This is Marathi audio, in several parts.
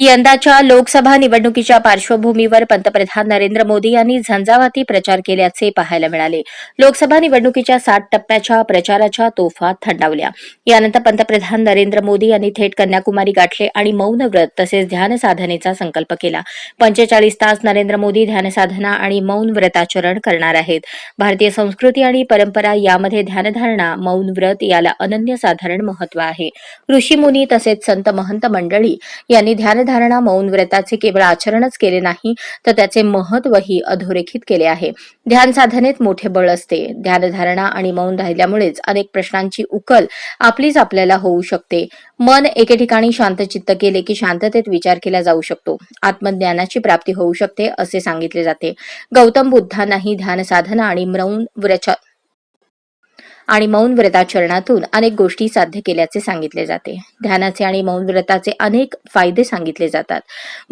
यंदाच्या लोकसभा निवडणुकीच्या पार्श्वभूमीवर पंतप्रधान नरेंद्र मोदी यांनी झंझावाती प्रचार केल्याचे पाहायला मिळाले. लोकसभा निवडणुकीच्या सात टप्प्याच्या प्रचाराच्या तोफा थंडावल्या. यानंतर पंतप्रधान नरेंद्र मोदी यांनी थेट कन्याकुमारी गाठले आणि मौन व्रत तसेच ध्यान साधनेचा संकल्प केला. पंचेचाळीस तास नरेंद्र मोदी ध्यानसाधना आणि मौन व्रताचरण करणार आहेत. भारतीय संस्कृती आणि परंपरा यामध्ये ध्यानधारणा मौन व्रत याला अनन्यसाधारण महत्त्व आहे. ऋषीमुनी तसेच संत महंत मंडळी यांनी ध्यान ध्यानधारणा मौन व्रताचे केवळ आचरणच केले नाही तर त्याचे महत्वही अधोरेखित केले आहे. ध्यान साधनेत मोठे बळ असते. ध्यानधारणा आणि मौन राहिल्यामुळेच अनेक प्रश्नांची उकल आपलीच आपल्याला होऊ शकते. मन एके ठिकाणी शांतचित्त केले की शांततेत विचार केला जाऊ शकतो. आत्मज्ञानाची प्राप्ती होऊ शकते असे सांगितले जाते. गौतम बुद्धांनाही ध्यान साधना आणि मौन व्रचा आणि मौन व्रताचरणातून अनेक गोष्टी साध्य केल्याचे सांगितले जाते. ध्यानाचे आणि मौन व्रताचे अनेक फायदे सांगितले जातात.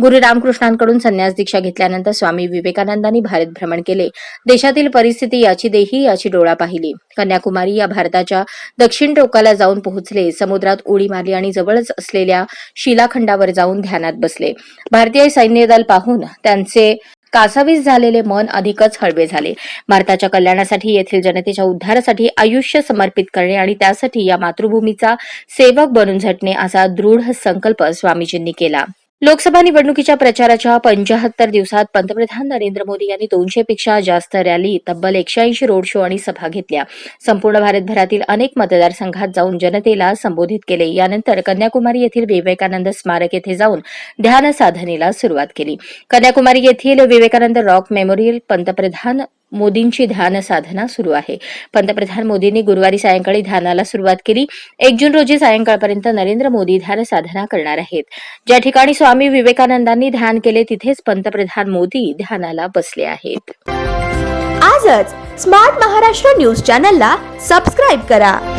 गुरु रामकृष्णांकडून संन्यास दीक्षा घेतल्यानंतर स्वामी विवेकानंदांनी भारत भ्रमण केले. देशातील परिस्थिती याची देही याची डोळा पाहिली. कन्याकुमारी या भारताच्या दक्षिण टोकाला जाऊन पोहोचले. समुद्रात उडी मारली आणि जवळच असलेल्या शिलाखंडावर जाऊन ध्यानात बसले. भारतीय सैन्य दल पाहून त्यांचे कासावीस झालेले मन अधिकच हळवे झाले. भारताच्या कल्याणासाठी येथील जनतेच्या उद्धारासाठी आयुष्य समर्पित करणे आणि त्यासाठी या मातृभूमीचा सेवक बनून झटणे असा दृढ संकल्प स्वामीजींनी केला. लोकसभा निवडणुकीच्या प्रचाराच्या पंचाहत्तर दिवसात पंतप्रधान नरेंद्र मोदी यांनी दोनशे पेक्षा जास्त रॅली तब्बल एकशे ऐंशी रोड शो आणि सभा घेतल्या. संपूर्ण भारतभरातील अनेक मतदारसंघात जाऊन जनतेला संबोधित केले. यानंतर कन्याकुमारी येथील विवेकानंद स्मारक येथे जाऊन ध्यान साधनेला सुरुवात केली. कन्याकुमारी येथील विवेकानंद रॉक मेमोरियल पंतप्रधान मोदींची ध्यान साधना सुरू आहे. पंतप्रधान मोदींनी गुरुवारी सायंकाळी ध्यानाला सुरुवात केली. एक जून रोजी सायंकाळपर्यंत नरेंद्र मोदी ध्यान साधना करणार आहेत. ज्या ठिकाणी स्वामी विवेकानंदांनी ध्यान केले तिथेच पंतप्रधान मोदी ध्यानाला बसले आहेत. आजच स्मार्ट महाराष्ट्र न्यूज चॅनलला सबस्क्राईब करा.